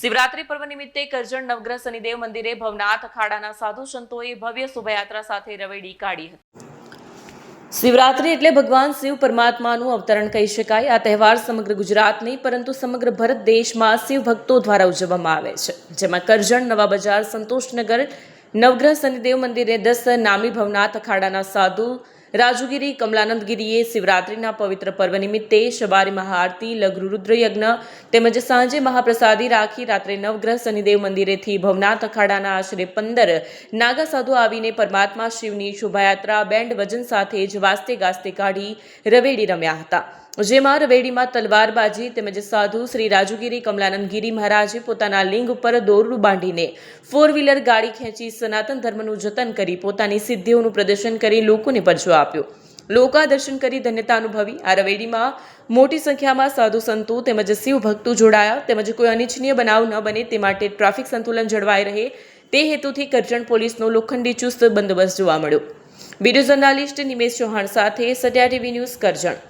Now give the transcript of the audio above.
શિવરાત્રી પર્વ નિમિત્તે કરજણ નવગ્રહ શનિદેવ મંદિરે ભવનાથ અખાડાના સાધુ સંતોએ ભવ્ય શોભાયાત્રા સાથે રવેડી કાઢી હતી. શિવરાત્રી એટલે ભગવાન શિવ પરમાત્માનું અવતરણ કહી શકાય. આ તહેવાર સમગ્ર ગુજરાત નહીં, પરંતુ સમગ્ર ભારત દેશમાં શિવ ભક્તો દ્વારા ઉજવવામાં આવે છે. જેમાં કરજણ, નવા બજાર, સંતોષનગર, નવગ્રહ, શનિદેવ મંદિરે દસ નામી ભવનાથ અખાડાના સાધુ રાજુગીરી કમલાનંદગીરીએ શિવરાત્રિના પવિત્ર પર્વ નિમિત્તે શબારી મહાઆરતી, લઘુ રુદ્રયજ્ઞ તેમજ સાંજે મહાપ્રસાદી રાખી રાત્રે નવગ્રહ શનિદેવ મંદિરેથી ભવનાથ અખાડાના આશરે પંદર નાગા સાધુ આવીને પરમાત્મા શિવની શોભાયાત્રા, બેન્ડ વજન સાથે જ વાસ્તે ગાસ્તે કાઢી રવેડી રમ્યા હતા. જેમાં રવેડીમાં તલવારબાજી તેમજ સાધુ શ્રી રાજુગીરી કમલાનંદગીરી મહારાજે પોતાના લિંગ ઉપર દોરડું બાંધીને ફોર વ્હીલર ગાડી ખેંચી સનાતન ધર્મનું જતન કરી પોતાની સિદ્ધિઓનું પ્રદર્શન કરી લોકોને પરજો આપ્યો. લોકા દર્શન કરી ધન્યતા અનુભવી. આ રવેડીમાં મોટી સંખ્યામાં સાધુ સંતો તેમજ શિવ ભક્તો જોડાયા. તેમજ કોઈ અનિચ્છનીય બનાવ ન બને તે માટે ટ્રાફિક સંતુલન જળવાઈ રહે. તે હેતુથી કરજણ પોલીસનો લોખંડી ચુસ્ત બંદોબસ્ત જોવા મળ્યો. વીડિયો જર્નાલિસ્ટ નિમેશ ચૌહાણ સાથે સત્યા ટીવી ન્યૂઝ કરજણ.